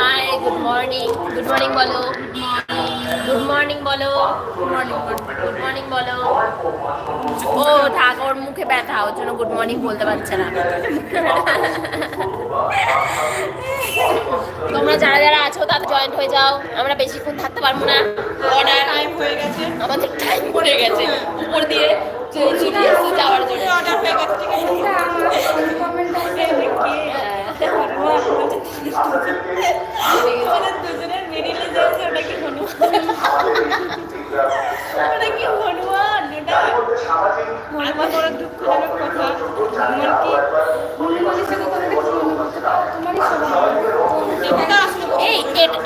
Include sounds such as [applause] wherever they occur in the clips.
Hi good morning good morning বলো good morning বলো good morning good morning বলো ও থাক ওর মুখে ব্যথা ওর জন্য গুড মর্নিং বলতে পারছে না। তোমরা যারা যারা আছো তাদের জয়েন্ট হয়ে যাও। আমরা বেশিক্ষণ থাকতে পারব না। অর্ডার টাইম হয়ে গেছে। আমাদের টাইম পড়ে গেছে। উপর দিয়ে চলে যাওয়ার জন্য অর্ডার হয়ে গেছে ঠিক আছে আমাদের দুজনের মিডিলে যাচ্ছে ওটা কি হনুমান ওটা কি হনুমান ওটা আমার বড় দুঃখজনক কথা হনুমান কি হনুমানের সাথে তোমার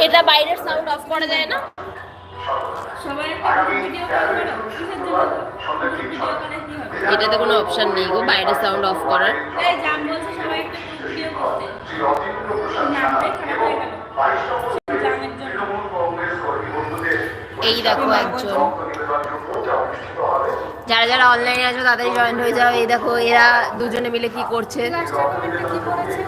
এটা বাইরের সাউন্ড অফ করা যায় না? এটাতে কোনো অপশন নেই গো বাইরের সাউন্ড অফ করার। এই দেখো একজন। যারা যারা অনলাইনে আছো তাড়াতাড়ি জয়েন হয়ে যাও। এই দেখো এরা দুজনে মিলে কি করছে কি করেছে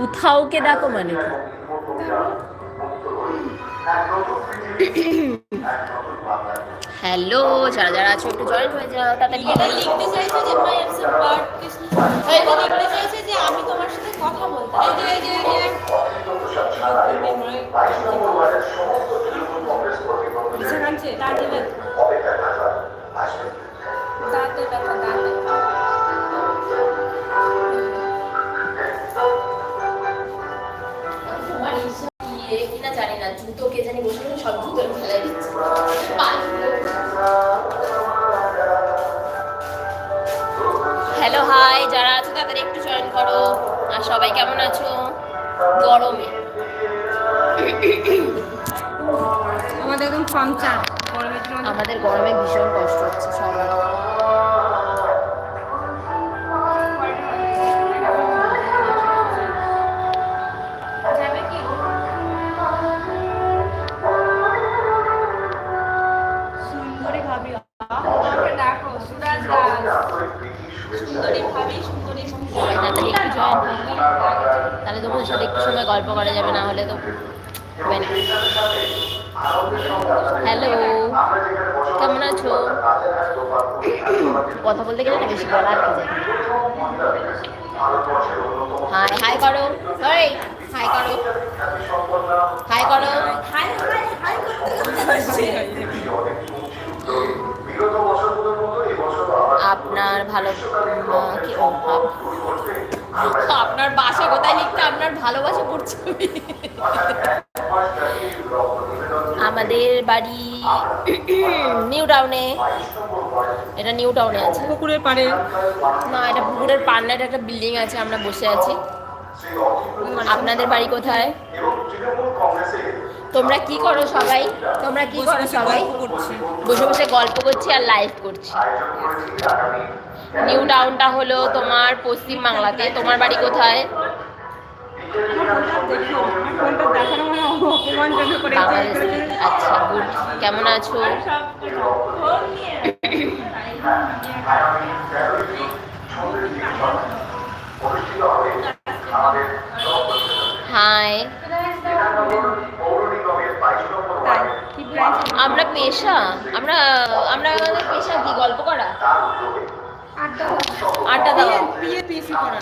উথাওকে ডাকো মানে কি? হ্যালো যারা যারা আছো একটু জয়েন হয়ে যাও তাড়াতাড়ি লিখতে চাইছে যে মাই অ্যাবসেন্ট পার্ট কৃষ্ণ এটা লিখতে চাইছে যে আমি তোমার সাথে কথা বলতে এই যে এই যে এই যে। বিছা কানছে দাঁতে ব্যথা হ্যালো হাই যারা আছো তাদের একটু জয়েন করো। আর সবাই কেমন আছো? গরমে। আমাদের একদম ফাংশন। আমাদের গরমে ভীষণ কষ্ট হচ্ছে সবার। গল্প করা যাবে না হলে তো হবে না। হ্যালো কেমন আছো? কথা বলতে গেলে না বেশি বলা আর কি যায়? হাই হাই করো। এই হাই করো। হাই করো। হাই হাই হাই আপনার ভালো কি আপনার বাসা কোথায় লিখতে আপনার ভালোবাসা পড়ছে। আমাদের বাড়ি নিউ টাউনে। এটা নিউ টাউনে আছে। পুকুরের পাড়ে। না এটা পুকুরের পান্নার একটা বিল্ডিং আছে আমরা বসে আছি। আপনাদের বাড়ি কোথায়? তোমরা কি করো সবাই? তোমরা কি করো সবাই? বসে বসে গল্প করছি আর লাইভ করছি। নিউ টাউনটা হলো তোমার পশ্চিম বাংলাতে। তোমার বাড়ি কোথায়? মানে আচ্ছা গুড। কেমন আছো? হাই আমরা পেশা আমরা আমরা আমাদের পেশা কি? গল্প করা? আড্ডা দেওয়া বিয়ে পিএসসি করা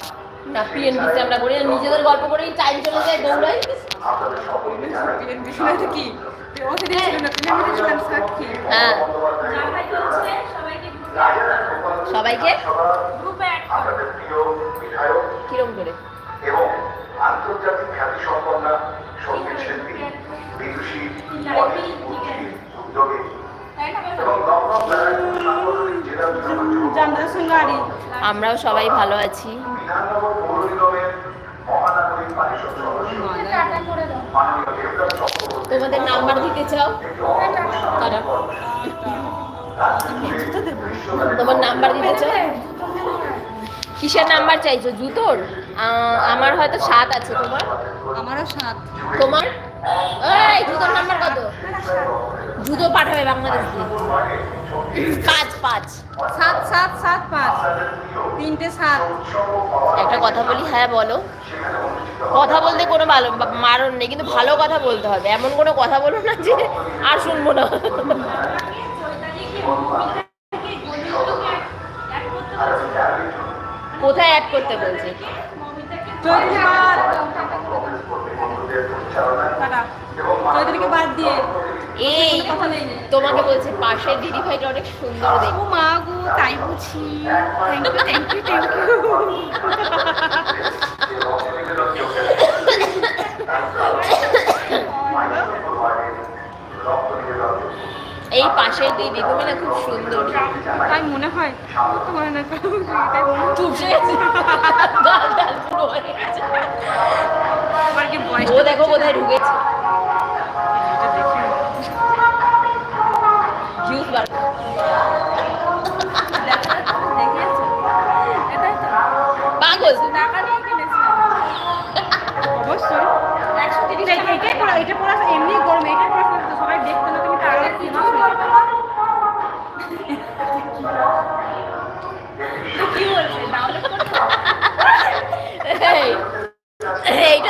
না পিএনপিসি আমরা করি না, নিজেদের গল্প করেই টাইম চলে যায় দৌড়াই। কি? ছিল না সাক্ষী হ্যাঁ। সবাইকে সবাইকে গ্রুপে অ্যাড করো। কিরম করে? এবং আন্তর্জাতিক খ্যাতি সম্পন্ন আমরাও সবাই ভালো আছি। তোমাদের নাম্বার দিতে চাও? তোমার নাম্বার দিতে চাও? কিসের নাম্বার চাইছো? জুতোর? আমার হয়তো সাত আছে। তোমার? আমারও সাত। তোমার? এই জুতোর নাম্বার কত? জুতো পাঠাবে বাংলাদেশ দিয়ে। পাঁচ পাঁচ। সাত সাত সাত পাঁচ। তিনটে সাত। একটা কথা বলি হ্যাঁ বলো। কথা বলতে কোনো ভালো মারণ নেই কিন্তু ভালো কথা বলতে হবে। এমন কোনো কথা বলো না যে আর শুনব না। কোথায় অ্যাড করতে বলছে? চৌধুরী চৌধুরীকে বাদ দিয়ে। এই তোমাকে বলছে পাশের দিদি ভাইটা অনেক সুন্দর ও দেখতে মা গো তাই বুঝি। Thank you thank you thank you এই পাশের দিদি তুমি না খুব সুন্দর। তাই মনে হয় তো মনে না চুপসে গেছে। ও দেখো কোথায় ঢুকেছে।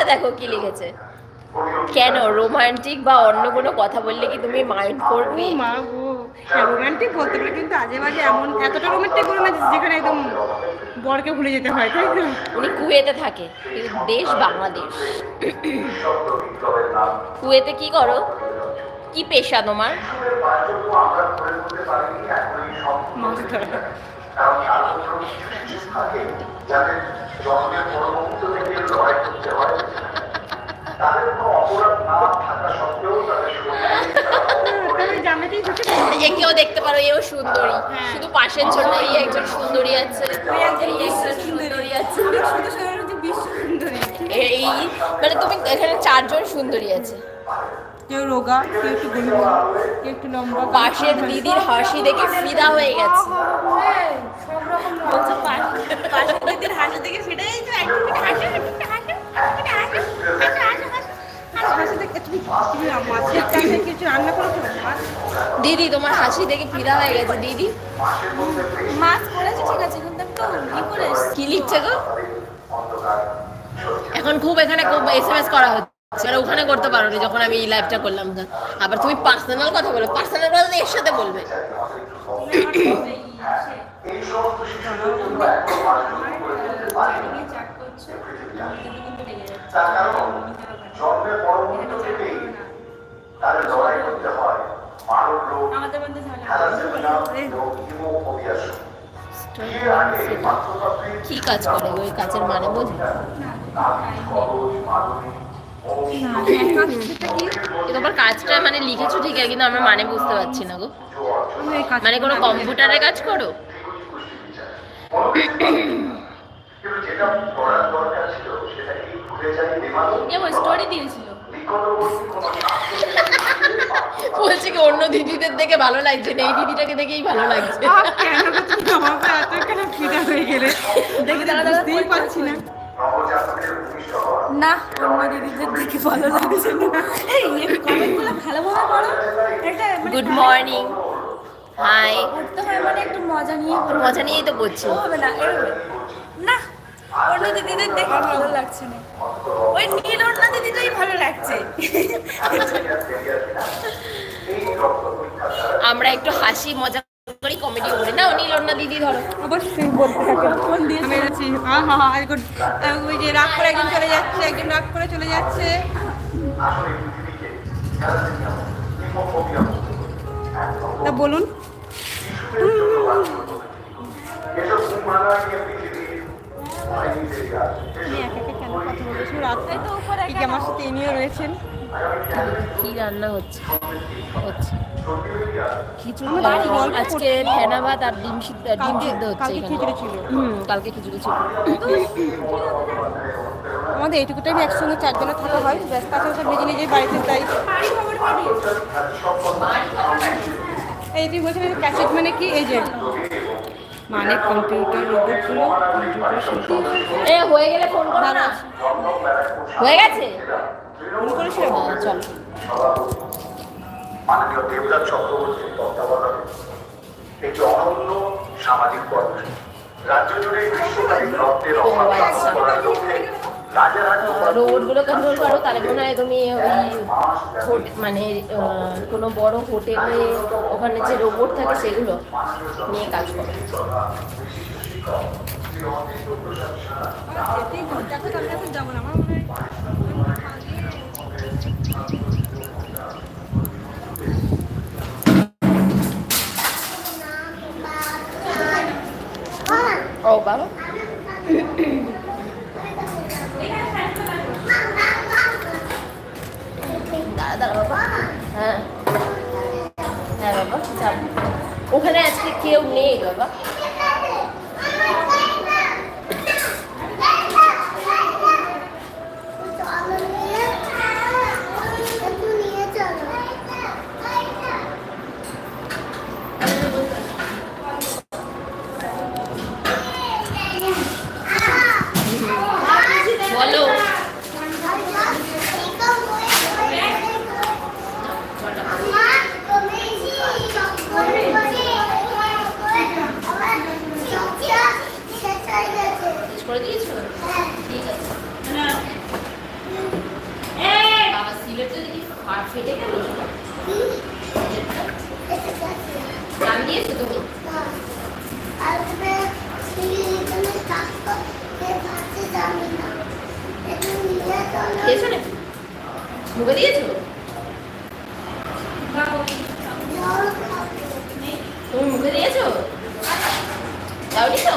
দেখো কি লিখেছে। কেন রোমান্টিক বা অন্য কোনো কথা বললে কি তুমি মাইন্ড করবে? মা গো রোমান্টিক বলতে গেলে কিন্তু আজে বাজে এমন এতটা রোমান্টিক করে না যেখানে একদম বরকে ভুলে যেতে হয় তাই তো? উনি কুয়েতে থাকে দেশ বাংলাদেশ। কুয়েতে কি করো? কি পেশা তোমার? যাদের জন্মের পর থেকে লড়াই করতে হয় ঢুকে একেও দেখতে পারো এও সুন্দরী। হ্যাঁ। শুধু পাশের জন্য এই একজন সুন্দরী আছে। সুন্দরী আছে। এই মানে তুমি এখানে চারজন সুন্দরী আছে। কেউ রোগা কেউ একটু গরিব কেউ একটু লম্বা পাশের দিদির হাসি দেখে ফিদা হয়ে গেছে। পাশের দিদির হাসি দেখে সেটাই তো একটু দিদি তোমার হাসি দেখে ফিরা হয়ে গেছে দিদি। মাছ করেছে ঠিক আছে কিন্তু আমি তো ই করে কি লিখছে গো? এখন খুব এখানে খুব এস এম এস করা হচ্ছে। আর ওখানে করতে পারো নি যখন আমি এই লাইভটা করলাম। তো। আবার তুমি পার্সোনাল কথা বলো পার্সোনাল কথা তো এর সাথে বলবে। [coughs] তার কারণ? জন্মের পর মুহূর্ত থেকেই তাদের লড়াই করতে হয়। মানব রোগ। থ্যালাসেমিয়া এবং কি কাজ করে? এই কাজের মানে বোঝো? তোমার কাজটা মানে লিখেছো ঠিক আছে কিন্তু আমরা মানে বুঝতে পারছি না গো। মানে কোনো কম্পিউটারে কাজ করো? যেটা করার দরকার ছিল সেটা কি ভুলে যাই বেমালুম এ স্টোরি দিয়েছিল। [laughs] বলছে কি অন্য দিদিদের দেখে ভালো লাগছে না এই দিদিটাকে দেখেই ভালো লাগছে। কেন গো তুমি আমাকে এত কেন ফিদা হয়ে গেলে? দেখে তারা বুঝতেই পারছি না। না অন্য দিদিদের দেখে ভালো লাগছে না। এই কমেন্টগুলো ভালোভাবে করো। এটা গুড মর্নিং হাই করতে হয় মানে একটু মজা নিয়ে মজা নিয়েই তো হবে না না অন্য দিদিদের দেখে ভালো লাগছে না। ওই নীল অন্য দিদিটাই ভালো লাগছে। আমরা একটু হাসি মজা করি কমেডি করি। না অন্য দিদি ধরো। অবশ্যই বলতে থাকে। ফোন দিয়ে আমি আছি হ্যাঁ হ্যাঁ হ্যাঁ এখন ওই যে রাগ করে একজন চলে যাচ্ছে একজন রাগ করে চলে যাচ্ছে। তা বলুন। আমার সাথে ইনিও রয়েছেন। কি রান্না হচ্ছে? হচ্ছে। খিচুড়ি। আজকে ফেনা ভাত আর ডিম সিদ্ধ ডিম সিদ্ধ হচ্ছে খিচুড়ি ছিল। হুম কালকে খিচুড়ি ছিল। আমাদের এইটুকুটাই একসঙ্গে চারজনে থাকা হয়। ব্যস্ত আছে সব নিজে নিজেই বাড়িতে তাই। এই তুই বলছিস ক্যাসেট মানে কি? এই যে মানে কম্পিউটার রোবটগুলো কম্পিউটার শিল্পী। এ হয়ে গেলে ফোন করো না। হয়ে গেছে? ফোন করেছিল চল। মানে মাননীয় দেবরাজ চক্রবর্তীর তত্ত্বাবধানে একটি অনন্য সামাজিক কর্মসূচি। রাজ্য জুড়ে গ্রীষ্মকালীন রক্তের অভাব। করার লক্ষ্যে রোবটগুলো কন্ট্রোল করো তাহলে মনে হয় তুমি ওই মানে কোনো বড় হোটেলে ওখানে যে রোবট থাকে সেগুলো নিয়ে কাজ করো। ও বাবা দাঁড়া দাঁড়া বাবা হ্যাঁ হ্যাঁ বাবা যাব ওখানে আজকে কেউ নেই বাবা বলো শেষ করে দিয়েছ ঠিক আছে বাবা সিলেট তো দেখি ফা- ফেটে গেল? দাম দিয়েছ তুমি? খেয়েছো মুখে দিয়েছ? তুমি মুখে দিয়েছ? দাওনি তো?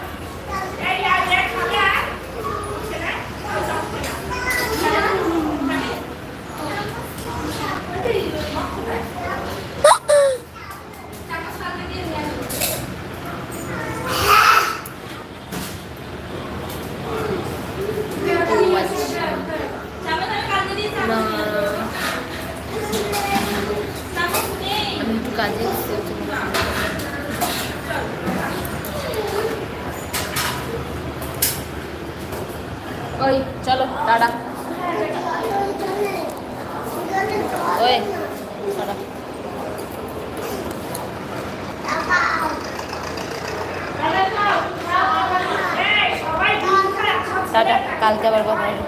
ও আচ্ছা না আমি একটু কাজে এসেছি ওর জন্য। ওই চলো টাটা ওই টাটা টাটা কালকে আবার কথা হবে।